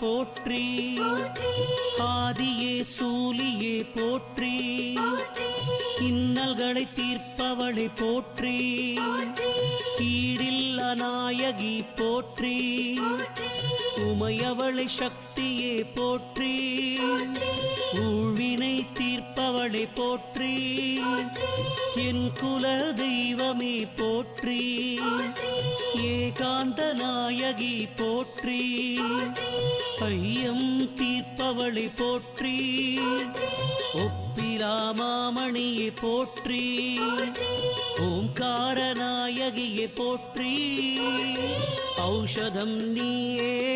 போற்றி. ஆதியே சூலியே போற்றி. இன்னல்களை தீர்ப்பவளை போற்றி. கீழில்லா நாயகி போற்றி. உமையவளை சக்தியே போற்றி. அவளை போற்றி. என் குல தெய்வமே போற்றி. ஏகாந்த நாயகி போற்றி. ஐயம் தீர்ப்பவளை போற்றி. ஒப்பிலாமாமணியை போற்றி. ஓம்கார நாயகியை போற்றி. ஔஷதம் நீயே